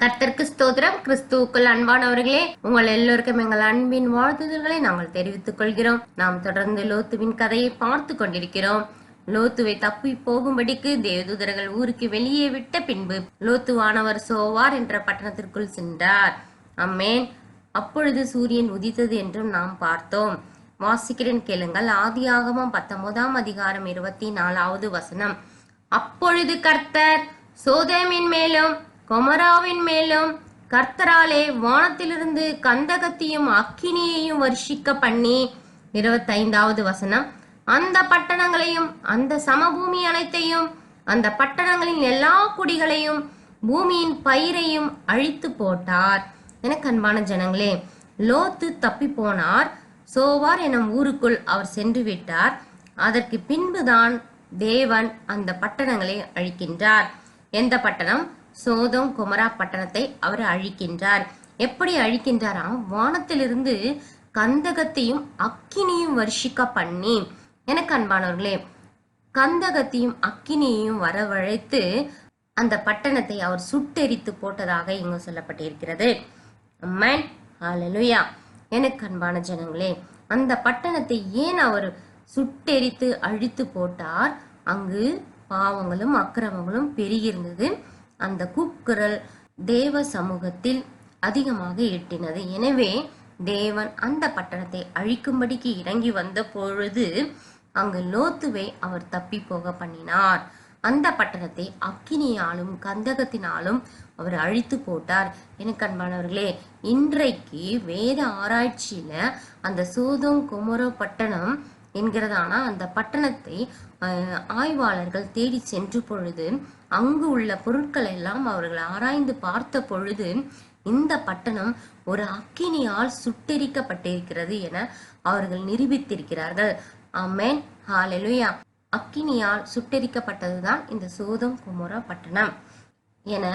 கர்த்தருக்கு ஸ்தோத்திரம். கிறிஸ்துவுக்குள் அன்பானவர்களே உங்கள் எல்லோருக்கும் எங்கள் அன்பின் வாழ்த்துதல்களை நாங்கள் தெரிவித்துக் கொள்கிறோம். நாம் தொடர்ந்து லோத்துவின் கதையை பார்த்து கொண்டிருக்கிறோம். லோத்துவை தப்பி போகும்படிக்கு தேவதூதர்கள் ஊருக்கு வெளியே விட்ட பின்பு லோத்துவானவர் சோவார் என்ற பட்டணத்திற்குள் சென்றார். அம்மேன். அப்பொழுது சூரியன் உதித்தது என்றும் நாம் பார்த்தோம். வாசிக்கிறேன் கேளுங்கள். ஆதியாகமம் பத்தொன்பதாம் அதிகாரம் இருபத்தி நாலாவது வசனம். அப்பொழுது கர்த்தர் சோதேமின் மேலும் கொமராவின் மேலும் கர்த்தராலே வானத்திலிருந்து கந்தகத்தையும் அக்கினியையும் வருஷிக்க பண்ணி இருபத்தைந்தாவது வசனம் அந்த பட்டணங்களையும் அந்த சமபூமி அனைத்தையும் அந்த பட்டணங்களின் எல்லா குடிகளையும் பூமியின் பயிரையும் அழித்து போட்டார். என கண்பான ஜனங்களே லோத்து தப்பி போனார் சோவார் எனும் ஊருக்குள் அவர் சென்று விட்டார். அதற்கு பின்புதான் தேவன் அந்த பட்டணங்களை அழிக்கின்றார். எந்த பட்டணம்? சோதம் குமரா பட்டணத்தை அவர் அழிக்கின்றார். எப்படி அழிக்கின்றாராம்? வானத்திலிருந்து கந்தகத்தையும் அக்கினியும் வருஷிக்க பண்ணி எனக்கு அன்பானவர்களே கந்தகத்தையும் அக்கினியையும் வரவழைத்து அந்த பட்டணத்தை அவர் சுட்டெரித்து போட்டதாக இங்கு சொல்லப்பட்டிருக்கிறது. அம்மன் ஹalleluya. எனக்கு அன்பான ஜனங்களே அந்த பட்டணத்தை ஏன் அவர் சுட்டெரித்து அழித்து போட்டார்? அங்கு பாவங்களும் அக்கிரமங்களும் பெருகியிருந்தது அந்த கூக்குரல் தேவ சமூகத்தில் அதிகமாக எட்டினது. எனவே தேவன் அந்த பட்டணத்தை அழிக்கும்படிக்கு இறங்கி வந்த பொழுது அங்கு லோத்துவை அவர் தப்பி போக பண்ணினார். அந்த பட்டணத்தை அக்கினியாலும் கந்தகத்தினாலும் அவர் அழித்து போட்டார். எனக்கு அன்பானவர்களே இன்றைக்கு வேத ஆராய்ச்சியில அந்த சோதம் குமரோ பட்டணம் என்கிறதான அந்த பட்டணத்தை ஆய்வாளர்கள் தேடி சென்ற பொழுது அங்கு உள்ள பொருட்கள் எல்லாம் அவர்கள் ஆராய்ந்து பார்த்த பொழுது இந்த பட்டணம் ஒரு அக்கினியால் சுட்டெரிக்கப்பட்டிருக்கிறது என அவர்கள் நிரூபித்திருக்கிறார்கள். ஆமென். ஹாலெலுயா அக்கினியால் சுட்டெரிக்கப்பட்டதுதான் இந்த சோதம் குமரா பட்டணம் என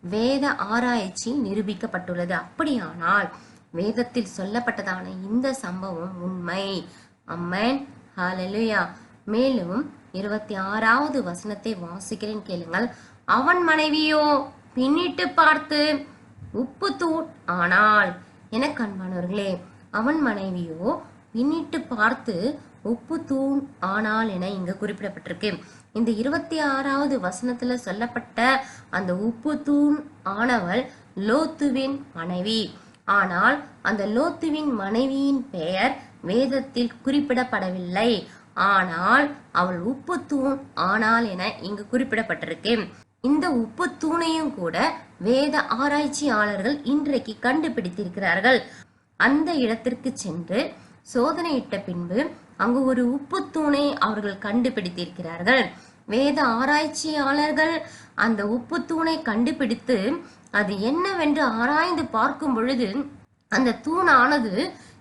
வேத ஆராய்ச்சி நிரூபிக்கப்பட்டுள்ளது. அப்படியானால் வேதத்தில் சொல்லப்பட்டதான இந்த சம்பவம் உண்மை. அம்மன் ஹாலலுயா மேலும் இருபத்தி ஆறாவது வசனத்தை வாசிக்கிறேன் கேளுங்கள். அவன் மனைவியோ பின்னிட்டு பார்த்து உப்பு தூண் ஆனால் என கண்பானவர்களே அவன் மனைவியோ பின்னிட்டு பார்த்து உப்பு தூண் ஆனால் என இங்கு குறிப்பிடப்பட்டிருக்கு. இந்த இருபத்தி ஆறாவது வசனத்துல சொல்லப்பட்ட அந்த உப்பு தூண் ஆனவள் லோத்துவின் மனைவி. ஆனால் அந்த லோத்துவின் மனைவியின் பெயர் வேதத்தில் குறிப்பிடப்படவில்லை. ஆனால் அவள் உப்பு தூண் ஆனால் என இங்கு குறிப்பிடப்பட்டிருக்கு. இந்த உப்பு தூணையும் கூட வேத ஆராய்ச்சியாளர்கள் இன்றைக்கு கண்டுபிடித்திருக்கிறார்கள். அந்த இடத்திற்கு சென்று சோதனையிட்ட பின்பு அங்கு ஒரு உப்பு தூணை அவர்கள் கண்டுபிடித்திருக்கிறார்கள். வேத ஆராய்ச்சியாளர்கள் அந்த உப்பு தூணை கண்டுபிடித்து அது என்னவென்று ஆராய்ந்து பார்க்கும் பொழுது அந்த தூணானது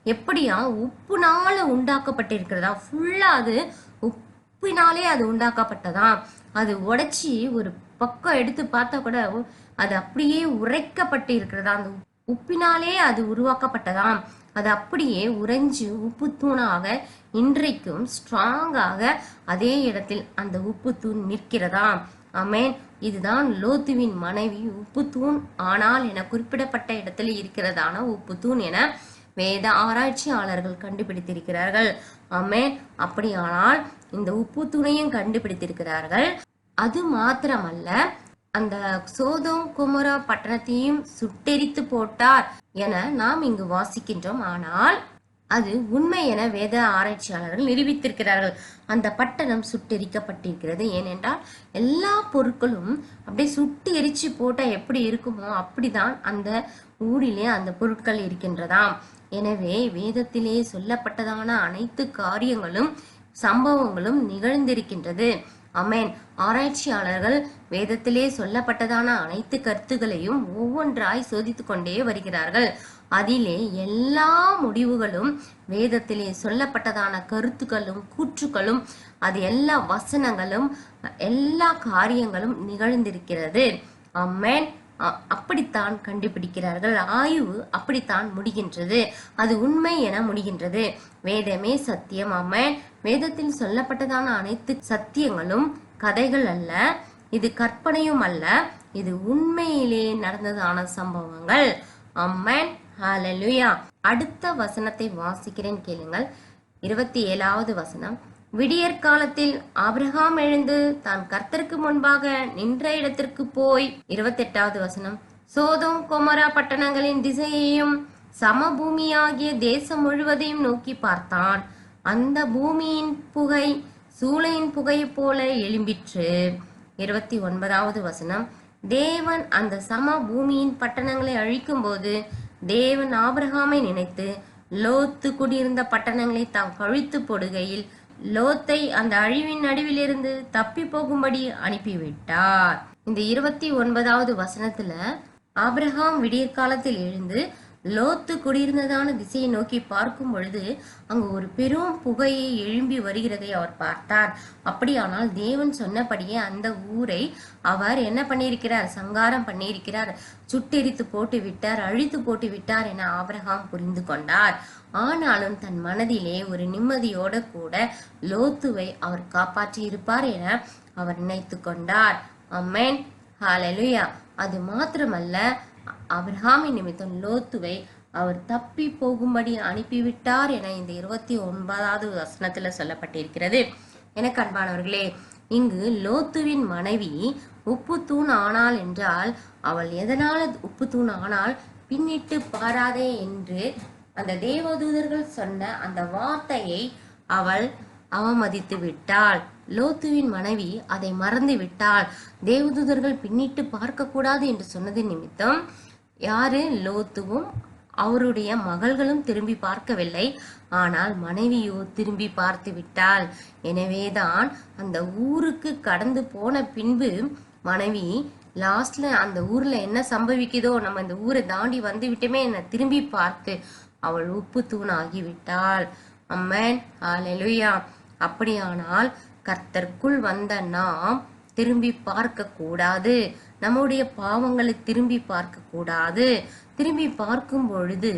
எப்படியா உப்புனால உண்டாக்கப்பட்டிருக்கிறதா? ஃபுல்லா அது உப்பினாலே அது உண்டாக்கப்பட்டதா? அது உடைச்சி ஒரு பக்கம் எடுத்து பார்த்தா கூட அது அப்படியே உரைக்கப்பட்டு இருக்கிறதா அந்த உப்பினாலே அது உருவாக்கப்பட்டதாம் அது அப்படியே உறைஞ்சு உப்பு தூணாக இன்றைக்கும் ஸ்ட்ராங்காக அதே இடத்தில் அந்த உப்பு தூண் நிற்கிறதாம் அமேன் இதுதான் லோத்துவின் மனைவி உப்பு தூண் ஆனால் என குறிப்பிடப்பட்ட இடத்தில் இருக்கிறதான உப்பு தூண் என வேத ஆராய்ச்சியாளர்கள் கண்டுபிடித்திருக்கிறார்கள். அமேன் அப்படியானால் இந்த உப்பு தூணையும் கண்டுபிடித்திருக்கிறார்கள். அது மாத்திரமல்ல அந்த சோதம் குமரா பட்டணத்தையும் சுட்டெரித்து போட்டார் என நாம் இங்கு வாசிக்கின்றோம். ஆனால் அது உண்மை என வேத ஆராய்ச்சியாளர்கள் நிரூபித்திருக்கிறார்கள். அந்த பட்டணம் சுட்டெரிக்கப்பட்டிருக்கிறது. ஏனென்றால் எல்லா பொருட்களும் அப்படியே சுட்டு எரிச்சு போட்டா எப்படி இருக்குமோ அப்படிதான் அந்த ஊரிலே அந்த பொருட்கள் இருக்கின்றதாம். எனவே வேதத்திலே சொல்லப்பட்டதான அனைத்து காரியங்களும் சம்பவங்களும் நிகழ்ந்திருக்கின்றது. அமேன். ஆராய்ச்சியாளர்கள் வேதத்திலே சொல்லப்பட்டதான அனைத்து கருத்துகளையும் ஒவ்வொன்றாய் சோதித்துக் கொண்டே வருகிறார்கள். அதிலே எல்லா முடிவுகளும் வேதத்திலே சொல்லப்பட்டதான கருத்துக்களும் கூற்றுக்களும் அது எல்லா வசனங்களும் எல்லா காரியங்களும் நிகழ்ந்திருக்கிறது. அம்மேன் அப்படித்தான் கண்டுபிடிக்கிறார்கள். ஆய்வு அப்படித்தான் முடிகின்றது. அது உண்மை என முடிகின்றது. வேதமே சத்தியம். அம்மன் வேதத்தில் சொல்லப்பட்டதான அனைத்து சத்தியங்களும் கதைகள் அல்ல. இது கற்பனையும் அல்ல. இது உண்மையிலே நடந்ததான சம்பவங்கள். அம்மன் ஹலலுயா அடுத்த வசனத்தை வாசிக்கிறேன் கேளுங்கள். இருபத்தி ஏழாவது வசனம். விடியற் காலத்தில் ஆபிரகாம் எழுந்து தான் கர்த்தருக்கு முன்பாக நின்ற இடத்திற்கு போய் இருபத்தெட்டாவது வசனம். சோதோம் கொமரா பட்டணங்களின் திசையையும் சமபூமியாகிய தேசம் முழுவதையும் நோக்கி பார்த்தான். அந்த பூமியின் புகை சூளையின் புகையை போல எழும்பிற்று. இருபத்தி ஒன்பதாவது வசனம். தேவன் அந்த சம பூமியின் பட்டணங்களை அழிக்கும்போது தேவன் ஆபிரகாமை நினைத்து லோத்து குடியிருந்த பட்டணங்களை தாம் கழித்து போடுகையில் லோத்தை அந்த அழிவின் நடுவிலிருந்து தப்பி போகும்படி அனுப்பிவிட்டார். இந்த இருபத்தி ஒன்பதாவது வசனத்துல ஆபிரகாம் விடிய காலத்தில் எழுந்து லோத்து குடியிருந்ததான திசையை நோக்கி பார்க்கும் பொழுது அங்கு ஒரு பெரும் புகையை எழும்பி வருகிறதை அவர் பார்த்தார். அப்படியானால் தேவன் சொன்னபடியே அந்த ஊரை அவர் என்ன பண்ணியிருக்கிறார்? சங்காரம் பண்ணியிருக்கிறார். சுட்டெரித்து போட்டு விட்டார் அழித்து போட்டு விட்டார் என ஆபிரகாம் புரிந்து கொண்டார். ஆனாலும் தன் மனதிலே ஒரு நிம்மதியோட கூட லோத்துவை அவர் காப்பாற்றி இருப்பார் என அவர் நினைத்து கொண்டார். அம்மேன் ஹாலலுயா அது மாத்திரமல்ல அபிரஹாமின் நிமித்தம் லோத்துவை அவர் தப்பி போகும்படி அனுப்பிவிட்டார் என இந்த இருபத்தி ஒன்பதாவது வசனத்தில் சொல்லப்பட்டிருக்கிறது. எனக்கு அன்பானவர்களே இங்கு லோத்துவின் மனைவி உப்பு தூண் ஆனாள் என்றால் அவள் எதனால தூண் ஆனால் பின்னிட்டு பாராதே என்று அந்த தேவதூதர்கள் சொன்ன அந்த வார்த்தையை அவள் அவமதித்து விட்டாள். லோத்துவின் மனைவி அதை மறந்து விட்டாள். தேவதூதர்கள் பின்னிட்டு பார்க்க கூடாது என்று சொன்னது நிமித்தம் யாரு லோத்துவும் அவருடைய மகள்களும் திரும்பி பார்க்கவில்லை. ஆனால் மனைவியோ திரும்பி பார்த்து விட்டாள். எனவேதான் அந்த ஊருக்கு கடந்து போன பின்பு மனைவி லாஸ்ட்ல அந்த ஊர்ல என்ன சம்பவிக்குதோ நம்ம இந்த ஊரை தாண்டி வந்து விட்டுமே என்ன திரும்பி பார்த்து அவள் உப்பு தூணாகி விட்டாள் அம்மன் ஹalleluya. அப்படியானால் கர்த்தர்க்குள் வந்த நாம் திரும்பி பார்க்க கூடாது நம்முடைய பாவங்களை திரும்பி பார்க்க கூடாது திரும்பி பார்க்கும் பொழுது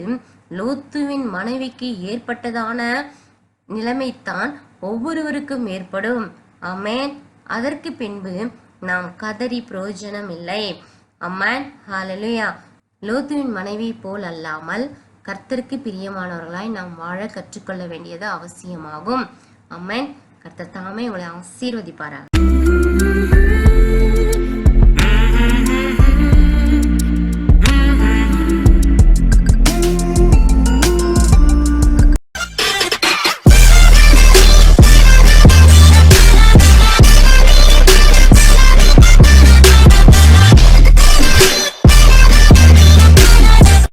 லோத்துவின் மனைவிக்கு ஏற்பட்டதான நிலைமைத்தான் ஒவ்வொருவருக்கும் ஏற்படும். அமேன் அதற்கு பின்பு நாம் கதறி பிரயோஜனம் இல்லை அம்மன் ஹாலலுயா லோத்துவின் மனைவி போல் அல்லாமல் கர்த்தருக்கு பிரியமானவர்களாய் நாம் வாழ கற்றுக்கொள்ள வேண்டியது அவசியமாகும். அம்மன் கர்த்தர் தாமே உங்களை Mm-hmm.